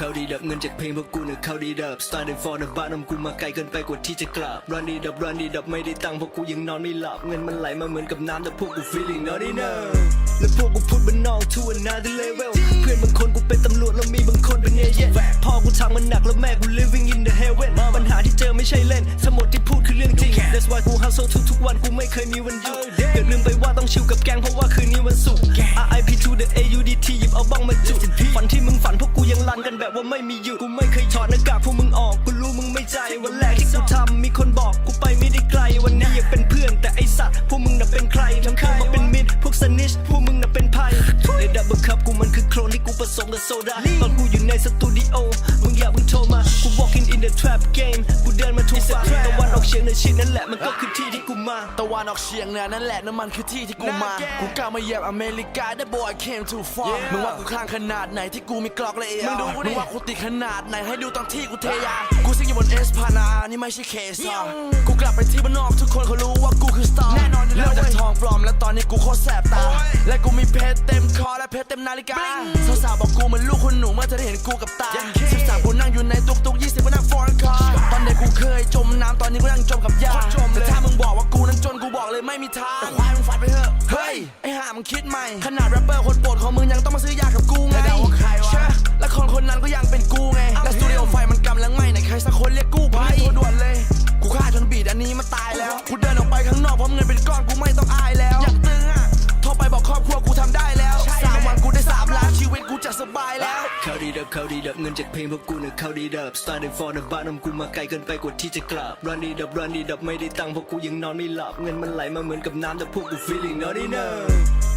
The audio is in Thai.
ดับเงินจากเพลงพวกกูเนี่ยเข้าดีดับ starting for the bottom กูมาไกลเกินไปกว่าที่จะกลับ run ดีดับ run ดีดับไม่ได้ตังค์เพราะกูยังนอนไม่หลับเงินมันไหลมาเหมือนกับน้ำแต่พวกกู feeling not enough และพวกกูพูดบ้านนอก to another level เพื่อนบางคนกูเป็นตำรวจแล้วมีบางคนเป็นเอเย่นพ่อกูทำมันหนักแล้วแม่กู living in the heaven ปัญหาที่เจอไม่ใช่เล่นทั้งหมดที่พูดคือเรื่องจริง that's why กู hustle ทุกๆวันกูไม่เคยมีวันหยุดอย่าลืมไปว่าต้องชิลกับแกงเพราะว่าคืนนี้วันศุกร์ RIP to the AUDT หยิบเอาบ้องมาจุดฝันที่มึงฝันพวกกูยังรันกันแบบ ว่าไม่มีหยุดกูไม่เคยถอดหน้ากากพวกมึงออกกูรู้มึงไม่ใจวันแรกที่กูทำมีคนบอกกูไปไม่ได้ไกล วันนี้อยากเป็นเพื่อนแต่ไอสัตว์พวกมึงน่ะเป็นใครทำกูมาเป็นมิตรพวกสนิชพวกมึงน่ะเป็นภัยในดับเบิลคัพกูมันคือโครนที่กูผสมกับโซดาตอนกูอยู่ในสตูดิโอมึงอยากมึงโทรมากู walking in the trap game กูเดินมาทุกฝั่ง ตะวันออกเฉียงเหนือชิดนั่นแหละมันก็คือที่ที่กูมาตะวันออกเฉียงเหนือนั่นแหละน้ำมันคือที่ที่กูมา กูกล้ามาเหยียบอเมริกาได้ boy I came too far มึงว่ากูคลั่งขนาดไหนที่กูมีกลอกและเอมึงดูกูดิมึงว่ากูติดขนาดไหนให้ดูตอนที่กูเทยา กูซิ่งอยู่บนเอสพานานี่ไม่ใช่เคสกูกลับไปที่บ้านนอกทุกคนเขารู้ว่ากูคือสตาร์แน่นอนอยู่แล้วเลิกจากเว้ยทองปลอมแล้วตอนนี้กูโคตรแสบตาโอ้ยและกูมีเพชรเต็มคอและเพชรเต็มนาฬิกาสาวๆบอกกูเหมือนลูกคนหนูเมื่อเธอได้เห็นกูกับตา ยจมน้ำตอนนี้กูนั่งจมกับยาโคตรจมเลยแต่ถ้ามึงบอกว่ากูนั้นจนกูบอกเลยไม่มีทางแต่ควายมึงฝันไปเถอะ เฮ้ย ไอห่ามึงคิดใหม่ ขนาดแรปเปอร์คนโปรดของมึงยังต้องมาซื้อยากับกูไงแล้วเดาว่าใครวะเชื่อและคนคนนั้นก็ยังเป็นกูไง และสตูดิโอไฟมันกำลังไหม้ไหนใครสักคนเรียกกู้ภัยโทรด่วนเลย กูฆ่าจนบีดอันนี้มาตายแล้ว กูเดินออกไปข้างนอกเพราะเงินเป็น ดีดับเขาดีดับเงินจากเพลงพวกกูเนี่ยเขาดีดับสตาร์ในฟอร์ดบ้านของกูมาไกลเกินไปกว่าที่จะกลับรันดีดับรันดีดับไม่ได้ตังค์เพราะกูยังนอนไม่หลับเงินมันไหลมาเหมือนกับน้ำแต่พวกกู feeling not enough